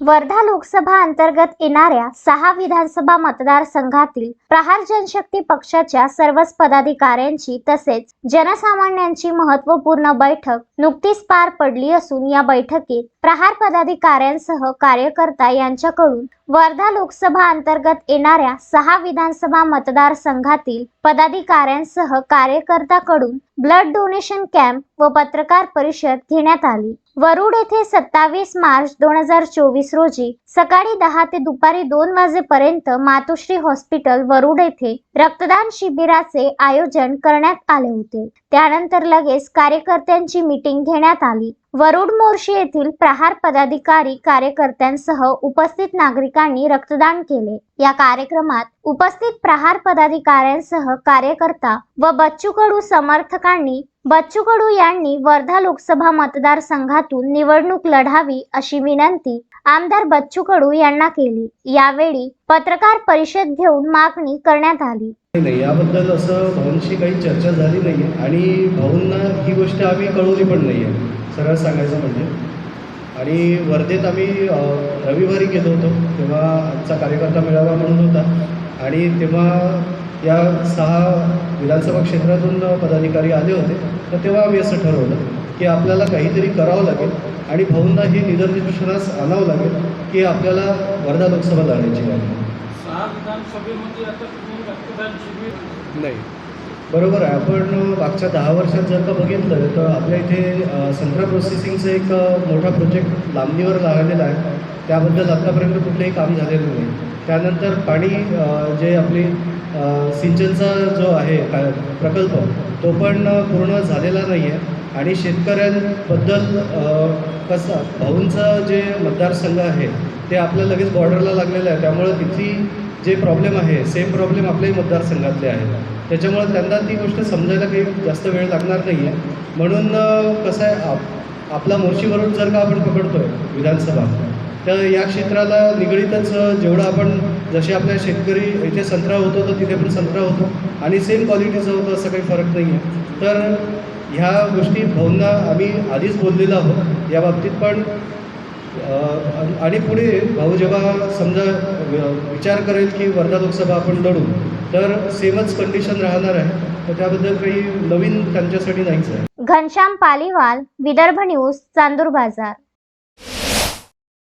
वर्धा लोकसभा अंतर्गत येणाऱ्या सहा विधानसभा मतदारसंघातील प्रहार जनशक्ती पक्षाच्या सर्वच पदाधिकाऱ्यांची तसेच जनसामान्यांची महत्त्वपूर्ण बैठक नुकतीच पार पडली असून या बैठकीत प्रहार पदाधिकाऱ्यांसह कार्यकर्ता यांच्याकडून वर्धा लोकसभा अंतर्गत येणाऱ्या सहा विधानसभा मतदारसंघातील पदाधिकाऱ्यांसह कार्यकर्त्याकडून ब्लड डोनेशन कॅम्प व पत्रकार परिषद घेण्यात आली. वरुड येथे सत्तावीस मार्च दोन हजार चोवीस रोजी सकाळी दहा ते दुपारी दोन वाजेपर्यंत मातोश्री हॉस्पिटल वरुड येथे रक्तदान शिबिराचे आयोजन करण्यात आले होते. त्यानंतर लगेच कार्यकर्त्यांची मीटिंग घेण्यात आली. वरुड मोर्शी येथील प्रहार पदाधिकारी कार्यकर्त्यांसह उपस्थित नागरिकांनी रक्तदान केले. या कार्यक्रमात उपस्थित प्रहार पदाधिकाऱ्यांसह कार्यकर्ता व बच्चू कडू समर्थकांनी बच्चू कडू यांनी वर्धा लोकसभा मतदारसंघातून निवडणूक लढावी अशी विनंती आमदार बच्चू कडू यांना केली. यावेळी पत्रकार परिषद घेऊन मागणी करण्यात आली. नाही याबद्दल असं भाऊंशी काही चर्चा झाली नाही आणि भाऊंना ही गोष्ट आम्ही कळवली पण नाही आहे सरळ सांगायचं म्हणजे. आणि वर्धेत आम्ही रविवारी गेलो होतो तेव्हा आजचा कार्यकर्ता मेळावा म्हणून होता. आणि तेव्हा या सहा विधानसभा क्षेत्रातून पदाधिकारी आले होते. तर तेव्हा आम्ही असं ठरवलं की आपल्याला काहीतरी करावं लागेल आणि भाऊंना हे निदर्शनास आणावं लागेल की आपल्याला वर्धा लोकसभा लढायची आहे. नाही. बरोबर आहे. आपण मागच्या दहा वर्षात जर का बघितलं तर आपल्या इथे संत्रा प्रोसेसिंगचं एक मोठा प्रोजेक्ट लांबणीवर लागलेला आहे. त्याबद्दल आतापर्यंत कुठलंही काम झालेलं नाही. त्यानंतर पाणी जे आपली सिंचनचा जो आहे काय प्रकल्प तो पण पूर्ण झालेला नाही आहे आणि शेतकऱ्यांबद्दल कसं भाऊंचं जे मतदारसंघ आहे ते आपल्या लगेच बॉर्डरला लागलेलं आहे. त्यामुळं तिथली जे प्रॉब्लेम आहे सेम प्रॉब्लेम आपल्याही मतदारसंघातले आहेत. त्याच्यामुळं त्यांना ती गोष्ट समजायला काही जास्त वेळ लागणार नाही आहे म्हणून कसं आहे आप आपला मोर्शीवरून जर का आपण पकडतो आहे विधानसभा तर या क्षेत्राला निगडीतच जेवढं आपण जसे आपल्या शेतकरी इथे संत्रा होतो तर तिथे पण संत्रा होतो. आणि सेम क्वालिटीचं होतं असं काही फरक नाही आहे तर ह्या गोष्टी भाऊंना आम्ही आधीच बोललेलो आहोत. या बाबतीत पण आणि पुढे भाऊ जेव्हा समजा विचार करेल की वर्धा लोकसभा आपण लढू तर सेमच कंडिशन राहणार आहे. तर त्याबद्दल काही नवीन त्यांच्यासाठी नाहीच आहे. घनश्याम पालीवाल विदर्भ न्यूज चांदूर बाजार.